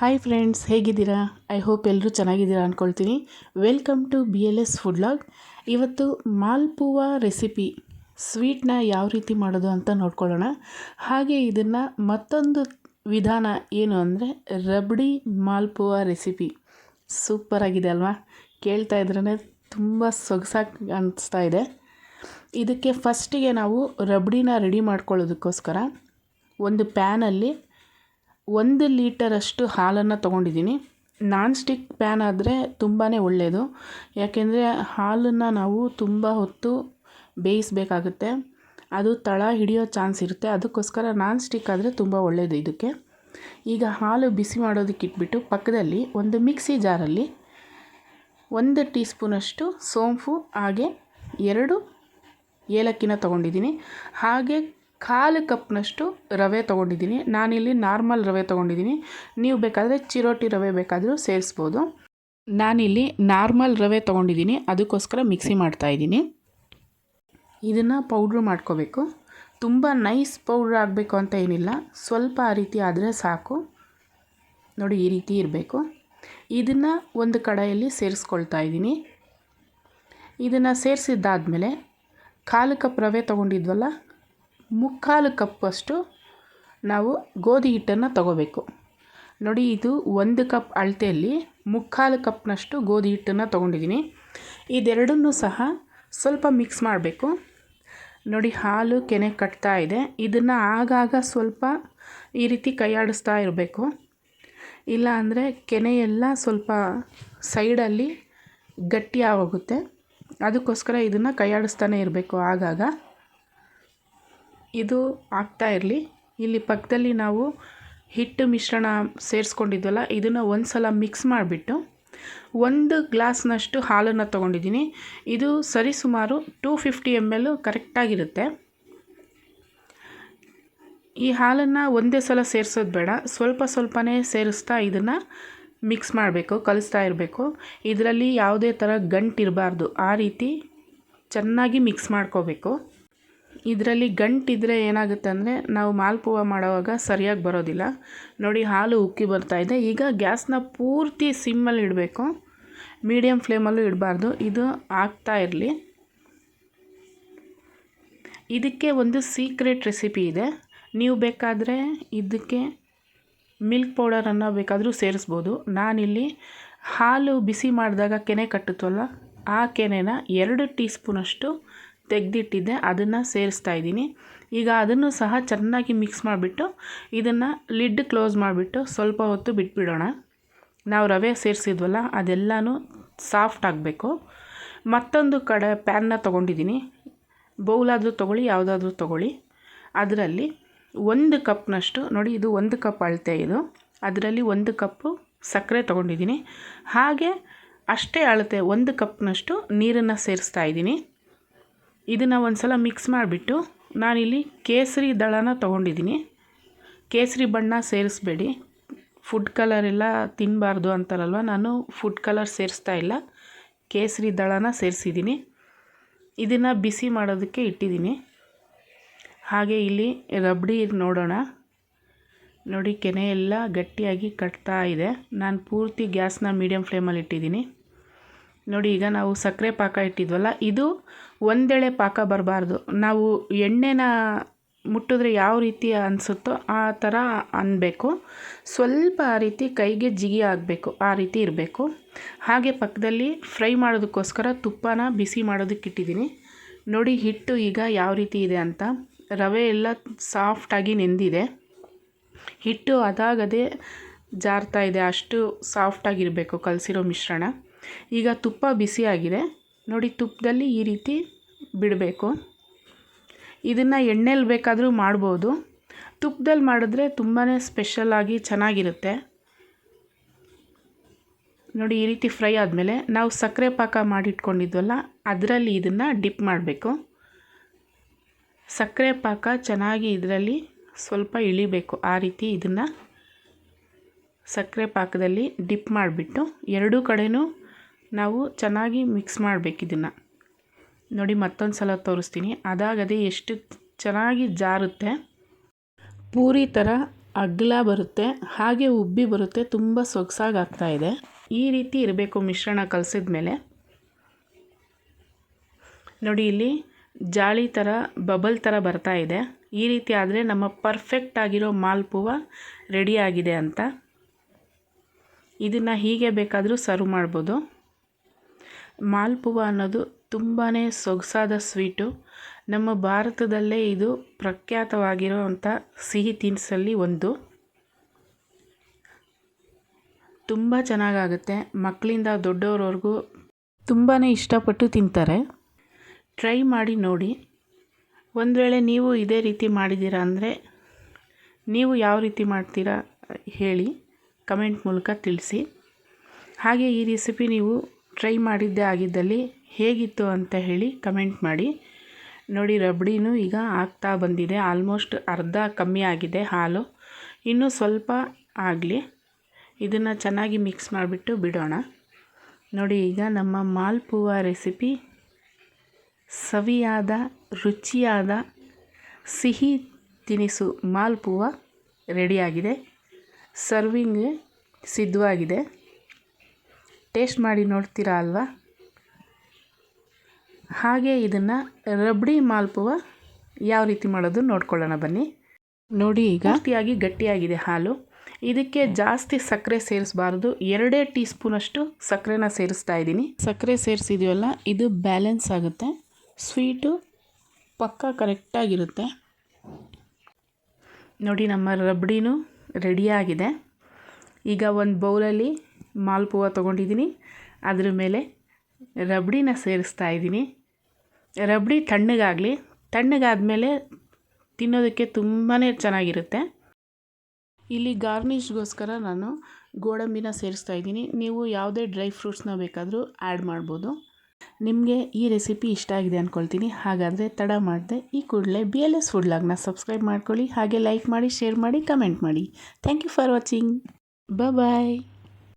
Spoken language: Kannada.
ಹಾಯ್ ಫ್ರೆಂಡ್ಸ್ ಹೇಗಿದ್ದೀರಾ? ಐ ಹೋಪ್ ಎಲ್ಲರೂ ಚೆನ್ನಾಗಿದ್ದೀರಾ ಅಂದ್ಕೊಳ್ತೀನಿ welcome to B L S food log ಇವತ್ತು ಮಾಲ್ಪುವಾ ರೆಸಿಪಿ ಸ್ವೀಟ್ನ ಯಾವ ರೀತಿ ಮಾಡೋದು ಅಂತ ನೋಡ್ಕೊಳ್ಳೋಣ. ಹಾಗೆ ಇದನ್ನು ಮತ್ತೊಂದು ವಿಧಾನ ಏನು ಅಂದರೆ ರಬಡಿ ಮಾಲ್ಪುವಾ ರೆಸಿಪಿ ಸೂಪರಾಗಿದೆ ಅಲ್ವಾ? ಕೇಳ್ತಾ ಇದ್ರೇ ತುಂಬ ಸೊಗಸಾಗಿ ಅನಿಸ್ತಾ ಇದೆ. ಇದಕ್ಕೆ ಫಸ್ಟಿಗೆ ನಾವು ರಬಡಿನ ರೆಡಿ ಮಾಡ್ಕೊಳ್ಳೋದಕ್ಕೋಸ್ಕರ ಒಂದು ಪ್ಯಾನಲ್ಲಿ ಒಂದು ಲೀಟರಷ್ಟು ಹಾಲನ್ನು ತೊಗೊಂಡಿದ್ದೀನಿ. ನಾನ್ ಸ್ಟಿಕ್ ಪ್ಯಾನ್ ಆದರೆ ತುಂಬಾ ಒಳ್ಳೆಯದು ಯಾಕೆಂದರೆ ಹಾಲನ್ನು ನಾವು ತುಂಬ ಹೊತ್ತು ಬೇಯಿಸಬೇಕಾಗುತ್ತೆ. ಅದು ತಳ ಹಿಡಿಯೋ ಚಾನ್ಸ್ ಇರುತ್ತೆ. ಅದಕ್ಕೋಸ್ಕರ ನಾನ್ ಸ್ಟಿಕ್ ಆದರೆ ತುಂಬ ಒಳ್ಳೆಯದು ಇದಕ್ಕೆ. ಈಗ ಹಾಲು ಬಿಸಿ ಮಾಡೋದಕ್ಕೆ ಇಟ್ಬಿಟ್ಟು ಪಕ್ಕದಲ್ಲಿ ಒಂದು ಮಿಕ್ಸಿ ಜಾರಲ್ಲಿ ಒಂದು ಟೀ ಸ್ಪೂನಷ್ಟು ಸೋಂಪು, ಹಾಗೆ ಎರಡು ಏಲಕ್ಕಿನ ತೊಗೊಂಡಿದ್ದೀನಿ. ಹಾಗೆ ಕಾಲು ಕಪ್ನಷ್ಟು ರವೆ ತೊಗೊಂಡಿದ್ದೀನಿ. ನಾನಿಲ್ಲಿ ನಾರ್ಮಲ್ ರವೆ ತೊಗೊಂಡಿದ್ದೀನಿ. ನೀವು ಬೇಕಾದರೆ ಚಿರೋಟಿ ರವೆ ಬೇಕಾದರೂ ಸೇರಿಸ್ಬೋದು. ನಾನಿಲ್ಲಿ ನಾರ್ಮಲ್ ರವೆ ತೊಗೊಂಡಿದ್ದೀನಿ. ಅದಕ್ಕೋಸ್ಕರ ಮಿಕ್ಸಿ ಮಾಡ್ತಾಯಿದ್ದೀನಿ ಇದನ್ನು ಪೌಡ್ರ್ ಮಾಡ್ಕೋಬೇಕು. ತುಂಬ ನೈಸ್ ಪೌಡ್ರ್ ಆಗಬೇಕು ಅಂತ ಏನಿಲ್ಲ. ಸ್ವಲ್ಪ ಆ ರೀತಿ ಆದರೆ ಸಾಕು. ನೋಡಿ, ಈ ರೀತಿ ಇರಬೇಕು. ಇದನ್ನು ಒಂದು ಕಡಾಯಲ್ಲಿ ಸೇರಿಸ್ಕೊಳ್ತಾ ಇದ್ದೀನಿ. ಇದನ್ನು ಸೇರಿಸಿದ್ದಾದಮೇಲೆ ಕಾಲು ಕಪ್ ರವೆ ತೊಗೊಂಡಿದ್ವಲ್ಲ ಮುಕ್ಕಾಲು ಕಪ್ಪಷ್ಟು ನಾವು ಗೋಧಿ ಹಿಟ್ಟನ್ನು ತಗೋಬೇಕು. ನೋಡಿ, ಇದು ಒಂದು ಕಪ್ ಅಳತೆಯಲ್ಲಿ ಮುಕ್ಕಾಲು ಕಪ್ನಷ್ಟು ಗೋಧಿ ಹಿಟ್ಟನ್ನು ತೊಗೊಂಡಿದ್ದೀನಿ. ಇದೆರಡನ್ನೂ ಸಹ ಸ್ವಲ್ಪ ಮಿಕ್ಸ್ ಮಾಡಬೇಕು. ನೋಡಿ, ಹಾಲು ಕೆನೆ ಕಟ್ತಾ ಇದೆ. ಇದನ್ನು ಆಗಾಗ ಸ್ವಲ್ಪ ಈ ರೀತಿ ಕೈಯಾಡಿಸ್ತಾ ಇರಬೇಕು. ಇಲ್ಲ ಅಂದರೆ ಕೆನೆಯೆಲ್ಲ ಸ್ವಲ್ಪ ಸೈಡಲ್ಲಿ ಗಟ್ಟಿಯಾಗೋಗುತ್ತೆ ಅದಕ್ಕೋಸ್ಕರ ಇದನ್ನು ಕೈಯಾಡಿಸ್ತಾನೆ ಇರಬೇಕು ಆಗಾಗ. ಇದು ಆಗ್ತಾ ಇರಲಿ. ಇಲ್ಲಿ ಪಕ್ಕದಲ್ಲಿ ನಾವು ಹಿಟ್ಟು ಮಿಶ್ರಣ ಸೇರಿಸ್ಕೊಂಡಿದ್ವಲ್ಲ, ಇದನ್ನು ಒಂದು ಸಲ ಮಿಕ್ಸ್ ಮಾಡಿಬಿಟ್ಟು ಒಂದು ಗ್ಲಾಸ್ನಷ್ಟು ಹಾಲನ್ನು ತೊಗೊಂಡಿದ್ದೀನಿ. ಇದು ಸರಿಸುಮಾರು ಟೂ ಫಿಫ್ಟಿ ಎಂ ಎಲ್ ಕರೆಕ್ಟಾಗಿರುತ್ತೆ. ಈ ಹಾಲನ್ನು ಒಂದೇ ಸಲ ಸೇರಿಸೋದು ಬೇಡ, ಸ್ವಲ್ಪ ಸ್ವಲ್ಪನೇ ಸೇರಿಸ್ತಾ ಇದನ್ನು ಮಿಕ್ಸ್ ಮಾಡಬೇಕು, ಕಲಿಸ್ತಾ ಇರಬೇಕು. ಇದರಲ್ಲಿ ಯಾವುದೇ ಥರ ಗಂಟಿರಬಾರ್ದು ಆ ರೀತಿ ಚೆನ್ನಾಗಿ ಮಿಕ್ಸ್ ಮಾಡ್ಕೋಬೇಕು. ಇದರಲ್ಲಿ ಗಂಟಿದ್ರೆ ಏನಾಗುತ್ತೆ ಅಂದರೆ ನಾವು ಮಾಲ್ಪುವ ಮಾಡೋವಾಗ ಸರಿಯಾಗಿ ಬರೋದಿಲ್ಲ. ನೋಡಿ ಹಾಲು ಉಕ್ಕಿ ಬರ್ತಾಯಿದೆ ಈಗ ಗ್ಯಾಸ್ನ ಪೂರ್ತಿ ಸಿಮ್ಮಲ್ಲಿ ಇಡಬೇಕು. ಮೀಡಿಯಮ್ ಫ್ಲೇಮಲ್ಲೂ ಇಡಬಾರ್ದು. ಇದು ಆಗ್ತಾ ಇರಲಿ. ಇದಕ್ಕೆ ಒಂದು ಸೀಕ್ರೆಟ್ ರೆಸಿಪಿ ಇದೆ. ನೀವು ಬೇಕಾದರೆ ಇದಕ್ಕೆ ಮಿಲ್ಕ್ ಪೌಡರನ್ನು ಬೇಕಾದರೂ ಸೇರಿಸ್ಬೋದು. ನಾನಿಲ್ಲಿ ಹಾಲು ಬಿಸಿ ಮಾಡಿದಾಗ ಕೆನೆ ಕಟ್ಟುತ್ತಲ್ಲ, ಆ ಕೆನೆನ ಎರಡು ಟೀ ಸ್ಪೂನಷ್ಟು ತೆಗೆದಿಟ್ಟಿದ್ದೆ, ಅದನ್ನು ಸೇರಿಸ್ತಾ ಇದ್ದೀನಿ. ಈಗ ಅದನ್ನು ಸಹ ಚೆನ್ನಾಗಿ ಮಿಕ್ಸ್ ಮಾಡಿಬಿಟ್ಟು, ಇದನ್ನು ಲಿಡ್ ಕ್ಲೋಸ್ ಮಾಡಿಬಿಟ್ಟು ಸ್ವಲ್ಪ ಹೊತ್ತು ಬಿಟ್ಬಿಡೋಣ. ನಾವು ರವೆ ಸೇರಿಸಿದ್ವಲ್ಲ, ಅದೆಲ್ಲನೂ ಸಾಫ್ಟ್ ಆಗಬೇಕು. ಮತ್ತೊಂದು ಕಡೆ ಪ್ಯಾನ್ನ ತೊಗೊಂಡಿದ್ದೀನಿ. ಬೌಲಾದರೂ ತೊಗೊಳ್ಳಿ, ಯಾವುದಾದ್ರೂ ತೊಗೊಳ್ಳಿ. ಅದರಲ್ಲಿ ಒಂದು ಕಪ್ನಷ್ಟು, ನೋಡಿ ಇದು ಒಂದು ಕಪ್ ಅಳತೆ ಇದು. ಅದರಲ್ಲಿ ಒಂದು ಕಪ್ಪು ಸಕ್ಕರೆ ತೊಗೊಂಡಿದ್ದೀನಿ. ಹಾಗೆ ಅಷ್ಟೇ ಅಳತೆ, ಒಂದು ಕಪ್ನಷ್ಟು ನೀರನ್ನು ಸೇರಿಸ್ತಾ ಇದ್ದೀನಿ. ಇದನ್ನು ಒಂದು ಸಲ ಮಿಕ್ಸ್ ಮಾಡಿಬಿಟ್ಟು ನಾನಿಲ್ಲಿ ಕೇಸರಿ ದಳನ ತೊಗೊಂಡಿದ್ದೀನಿ. ಕೇಸರಿ ಬಣ್ಣ ಸೇರಿಸ್ಬೇಡಿ. ಫುಡ್ ಕಲರ್ ಎಲ್ಲ ತಿನ್ನಬಾರ್ದು ಅಂತಾರಲ್ವ ನಾನು ಫುಡ್ ಕಲರ್ ಸೇರಿಸ್ತಾ ಇಲ್ಲ. ಕೇಸರಿ ದಳನ ಸೇರಿಸಿದ್ದೀನಿ. ಇದನ್ನು ಬಿಸಿ ಮಾಡೋದಕ್ಕೆ ಇಟ್ಟಿದ್ದೀನಿ. ಹಾಗೆ ಇಲ್ಲಿ ರಬ್ಡಿ ನೋಡೋಣ. ನೋಡಿ, ಕೆನೆ ಎಲ್ಲ ಗಟ್ಟಿಯಾಗಿ ಕಟ್ತಾ ಇದೆ. ನಾನು ಪೂರ್ತಿ ಗ್ಯಾಸ್ನ ಮೀಡಿಯಮ್ ಫ್ಲೇಮಲ್ಲಿ ಇಟ್ಟಿದ್ದೀನಿ. ನೋಡಿ, ಈಗ ನಾವು ಸಕ್ಕರೆ ಪಾಕ ಇಟ್ಟಿದ್ವಲ್ಲ, ಇದು ಒಂದೆಳೆ ಪಾಕ ಬರಬಾರ್ದು. ನಾವು ಎಣ್ಣೆನ ಮುಟ್ಟಿದ್ರೆ ಯಾವ ರೀತಿ ಅನಿಸುತ್ತೋ ಆ ಥರ ಅನ್ನಬೇಕು ಸ್ವಲ್ಪ ಆ ರೀತಿ ಕೈಗೆ ಜಿಗಿ ಆಗಬೇಕು, ಆ ರೀತಿ ಇರಬೇಕು. ಹಾಗೆ ಪಕ್ಕದಲ್ಲಿ ಫ್ರೈ ಮಾಡೋದಕ್ಕೋಸ್ಕರ ತುಪ್ಪನ ಬಿಸಿ ಮಾಡೋದಕ್ಕೆ ಇಟ್ಟಿದ್ದೀನಿ. ನೋಡಿ, ಹಿಟ್ಟು ಈಗ ಯಾವ ರೀತಿ ಇದೆ ಅಂತ. ರವೆ ಎಲ್ಲ ಸಾಫ್ಟಾಗಿ ನೆಂದಿದೆ. ಹಿಟ್ಟು ಅದಾಗದೇ ಜಾರ್ತಾ ಇದೆ. ಅಷ್ಟು ಸಾಫ್ಟಾಗಿರಬೇಕು ಕಲಸಿರೋ ಮಿಶ್ರಣ. ಈಗ ತುಪ್ಪ ಬಿಸಿಯಾಗಿದೆ. ನೋಡಿ ತುಪ್ಪದಲ್ಲಿ ಈ ರೀತಿ ಬಿಡಬೇಕು. ಇದನ್ನು ಎಣ್ಣೆಲಿ ಬೇಕಾದರೂ ಮಾಡ್ಬೋದು. ತುಪ್ಪದಲ್ಲಿ ಮಾಡಿದ್ರೆ ತುಂಬಾ ಸ್ಪೆಷಲ್ಲಾಗಿ ಚೆನ್ನಾಗಿರುತ್ತೆ. ನೋಡಿ ಈ ರೀತಿ ಫ್ರೈ ಆದಮೇಲೆ ನಾವು ಸಕ್ಕರೆ ಪಾಕ ಮಾಡಿಟ್ಕೊಂಡಿದ್ವಲ್ಲ, ಅದರಲ್ಲಿ ಇದನ್ನು ಡಿಪ್ ಮಾಡಬೇಕು. ಸಕ್ಕರೆ ಪಾಕ ಚೆನ್ನಾಗಿ ಇದರಲ್ಲಿ ಸ್ವಲ್ಪ ಇಳಿಬೇಕು. ಆ ರೀತಿ ಇದನ್ನು ಸಕ್ಕರೆ ಪಾಕದಲ್ಲಿ ಡಿಪ್ ಮಾಡಿಬಿಟ್ಟು ಎರಡೂ ಕಡೆಯೂ ನಾವು ಚೆನ್ನಾಗಿ ಮಿಕ್ಸ್ ಮಾಡಬೇಕು ಇದನ್ನು. ನೋಡಿ ಮತ್ತೊಂದು ಸಲ ತೋರಿಸ್ತೀನಿ. ಅದಾಗದೆ ಎಷ್ಟು ಚೆನ್ನಾಗಿ ಜಾರುತ್ತೆ. ಪೂರಿ ಥರ ಅಗ್ಲ ಬರುತ್ತೆ. ಹಾಗೆ ಉಬ್ಬಿ ಬರುತ್ತೆ. ತುಂಬ ಸೊಗಸಾಗಿ ಇದೆ. ಈ ರೀತಿ ಇರಬೇಕು ಮಿಶ್ರಣ ಕಲಸಿದ ಮೇಲೆ ನೋಡಿ ಇಲ್ಲಿ ಜಾಳಿ ಥರ ಬಬಲ್ ಥರ ಬರ್ತಾ ಇದೆ. ಈ ರೀತಿ ಆದರೆ ನಮ್ಮ ಪರ್ಫೆಕ್ಟ್ ಆಗಿರೋ ಮಾಲ್ಪುವ ರೆಡಿ ಆಗಿದೆ ಅಂತ. ಇದನ್ನು ಹೀಗೆ ಬೇಕಾದರೂ ಸರ್ವ್ ಮಾಡ್ಬೋದು. ಮಾಲ್ಪುವ ಅನ್ನೋದು ತುಂಬಾ ಸೊಗಸಾದ ಸ್ವೀಟು. ನಮ್ಮ ಭಾರತದಲ್ಲೇ ಇದು ಪ್ರಖ್ಯಾತವಾಗಿರುವಂಥ ಸಿಹಿ ತಿನಿಸಲ್ಲಿ ಒಂದು. ತುಂಬ ಚೆನ್ನಾಗಾಗುತ್ತೆ. ಮಕ್ಕಳಿಂದ ದೊಡ್ಡವ್ರವ್ರಿಗೂ ತುಂಬಾ ಇಷ್ಟಪಟ್ಟು ತಿಂತಾರೆ. ಟ್ರೈ ಮಾಡಿ ನೋಡಿ. ಒಂದು ವೇಳೆ ನೀವು ಇದೇ ರೀತಿ ಮಾಡಿದ್ದೀರಾ ಅಂದರೆ ನೀವು ಯಾವ ರೀತಿ ಮಾಡ್ತೀರಾ ಹೇಳಿ ಕಮೆಂಟ್ ಮೂಲಕ ತಿಳಿಸಿ. ಹಾಗೆ ಈ ರೆಸಿಪಿ ನೀವು ಟ್ರೈ ಮಾಡಿದ್ದೇ ಆಗಿದ್ದಲ್ಲಿ ಹೇಗಿತ್ತು ಅಂತ ಹೇಳಿ ಕಮೆಂಟ್ ಮಾಡಿ. ನೋಡಿ, ರಬ್ಡಿನೂ ಈಗ ಆಗ್ತಾ ಬಂದಿದೆ. ಆಲ್ಮೋಸ್ಟ್ ಅರ್ಧ ಕಮ್ಮಿ ಆಗಿದೆ ಹಾಲು. ಇನ್ನೂ ಸ್ವಲ್ಪ ಆಗಲಿ. ಇದನ್ನು ಚೆನ್ನಾಗಿ ಮಿಕ್ಸ್ ಮಾಡಿಬಿಟ್ಟು ಬಿಡೋಣ. ನೋಡಿ, ಈಗ ನಮ್ಮ ಮಾಲ್ಪುವ ರೆಸಿಪಿ. ಸವಿಯಾದ, ರುಚಿಯಾದ ಸಿಹಿ ತಿನಿಸು ಮಾಲ್ಪುವ ರೆಡಿಯಾಗಿದೆ. ಸರ್ವಿಂಗ್ ಸಿದ್ಧವಾಗಿದೆ. ಟೇಸ್ಟ್ ಮಾಡಿ ನೋಡ್ತೀರಾ ಅಲ್ವಾ? ಹಾಗೆ ಇದನ್ನು ರಬ್ಡಿ ಮಾಲ್ಪುವ ಯಾವ ರೀತಿ ಮಾಡೋದು ನೋಡ್ಕೊಳ್ಳೋಣ ಬನ್ನಿ. ನೋಡಿ ಈಗ ಗಟ್ಟಿಯಾಗಿ ಗಟ್ಟಿಯಾಗಿದೆ ಹಾಲು. ಇದಕ್ಕೆ ಜಾಸ್ತಿ ಸಕ್ಕರೆ ಸೇರಿಸಬಾರ್ದು. ಎರಡೇ ಟೀ ಸ್ಪೂನಷ್ಟು ಸಕ್ಕರೆನ ಸೇರಿಸ್ತಾ ಇದ್ದೀನಿ. ಸಕ್ಕರೆ ಸೇರಿಸಿದೀವಲ್ಲ, ಇದು ಬ್ಯಾಲೆನ್ಸ್ ಆಗುತ್ತೆ. ಸ್ವೀಟು ಪಕ್ಕ ಕರೆಕ್ಟಾಗಿರುತ್ತೆ ನೋಡಿ ನಮ್ಮ ರಬ್ಡಿನೂ ರೆಡಿಯಾಗಿದೆ ಈಗ ಒಂದು ಬೌಲಲ್ಲಿ ಮಾಲ್ಪುವ ತೊಗೊಂಡಿದ್ದೀನಿ. ಅದ್ರ ಮೇಲೆ ರಬ್ಡಿನ ಸೇರಿಸ್ತಾ ಇದ್ದೀನಿ. ರಬ್ಡಿ ತಣ್ಣಗಾಗಲಿ. ತಣ್ಣಗಾದಮೇಲೆ ತಿನ್ನೋದಕ್ಕೆ ತುಂಬಾ ಚೆನ್ನಾಗಿರುತ್ತೆ. ಇಲ್ಲಿ ಗಾರ್ನಿಷ್ಗೋಸ್ಕರ ನಾನು ಗೋಡಂಬಿನ ಸೇರಿಸ್ತಾ ಇದ್ದೀನಿ. ನೀವು ಯಾವುದೇ ಡ್ರೈ ಫ್ರೂಟ್ಸ್ನ ಬೇಕಾದರೂ ಆ್ಯಡ್ ಮಾಡ್ಬೋದು. ನಿಮಗೆ ಈ ರೆಸಿಪಿ ಇಷ್ಟ ಆಗಿದೆ ಅಂದ್ಕೊಳ್ತೀನಿ ಹಾಗಾದರೆ ತಡ ಮಾಡಿದೆ ಈ ಕೂಡಲೇ ಬಿ ಎಲ್ ಎಸ್ ಫುಡ್ ಲಾಗ್ನ ಸಬ್ಸ್ಕ್ರೈಬ್ ಮಾಡ್ಕೊಳ್ಳಿ. ಹಾಗೆ ಲೈಕ್ ಮಾಡಿ, ಶೇರ್ ಮಾಡಿ, ಕಮೆಂಟ್ ಮಾಡಿ. Thank you for watching. Bye.